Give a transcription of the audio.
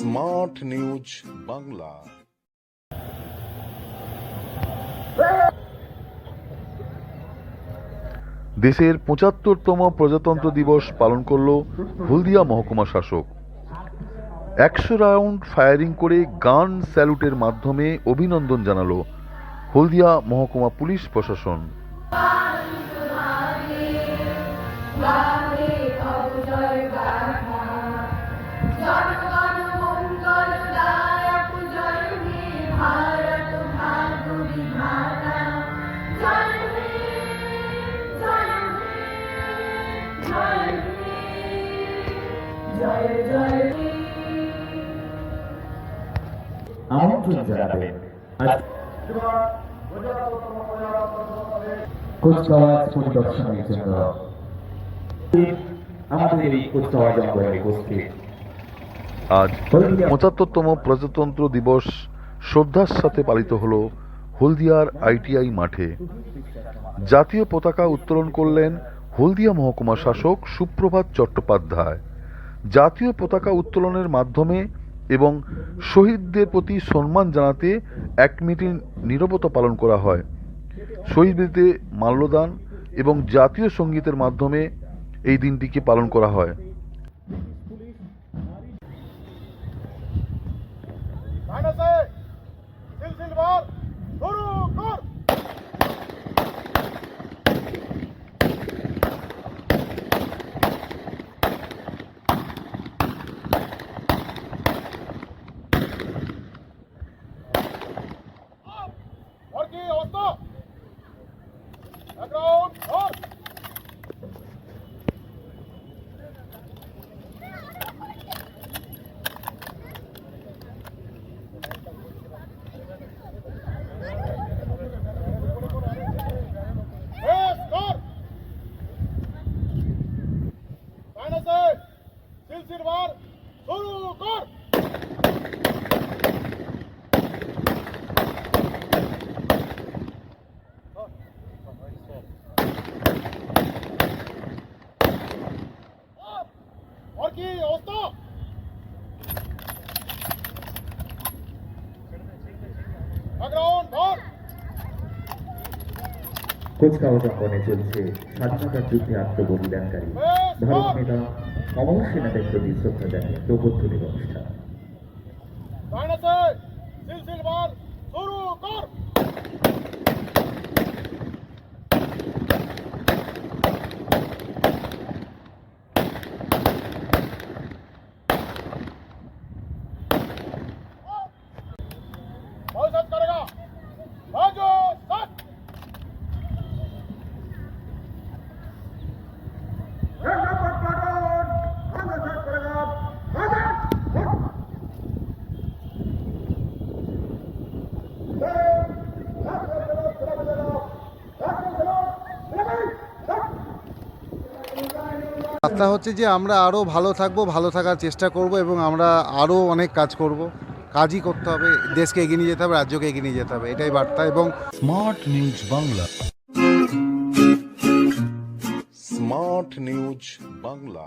Smart news Bangla দেশের পঁচাত্তরতম প্রজাতন্ত্র দিবস পালন করল হলদিয়া মহকুমা শাসক। একশো রাউন্ড ফায়ারিং করে গান স্যালুটের মাধ্যমে অভিনন্দন জানালো হলদিয়া মহকুমা পুলিশ প্রশাসন। আমন্ত্রণ জানাবেন। আজ কুচকাওয়াজ পরিদর্শনের জন্য আমাদের এই কুচকাওয়াজ অঙ্গনে উপস্থিত। আজ পঁচাত্তরতম প্রজাতন্ত্র দিবস শ্রদ্ধার সাথে পালিত হল হলদিয়ার আইটিআই মাঠে। জাতীয় পতাকা উত্তোলন করলেন হলদিয়া মহকুমা শাসক সুপ্রভাত চট্টোপাধ্যায়। জাতীয় পতাকা উত্তোলনের মাধ্যমে এবং শহীদদের প্রতি সম্মান জানাতে এক মিনিটের নিরবতা পালন করা হয়। শহীদদের মাল্যদান এবং জাতীয় সঙ্গীতের মাধ্যমে এই দিনটিকে পালন করা হয়। Silsirvar, Suru Kor! অঙ্গনে চলছে স্বাধীনতার যুদ্ধে আত্মবলিদানকারী ভারত নেতা অমর সেনাদের প্রতি শ্রদ্ধা জানিয়ে প্রবর্তনের অনুষ্ঠান। বার্তা হচ্ছে যে আমরা আরও ভালো থাকব ভালো থাকার চেষ্টা করব এবং আমরা আরও অনেক কাজ করব। কাজই করতে হবে দেশকে এগিয়ে নিয়ে যেতে হবে রাজ্যকে এগিয়ে নিয়ে যেতে হবে এটাই বার্তা এবং smart news Bangla. Smart news Bangla.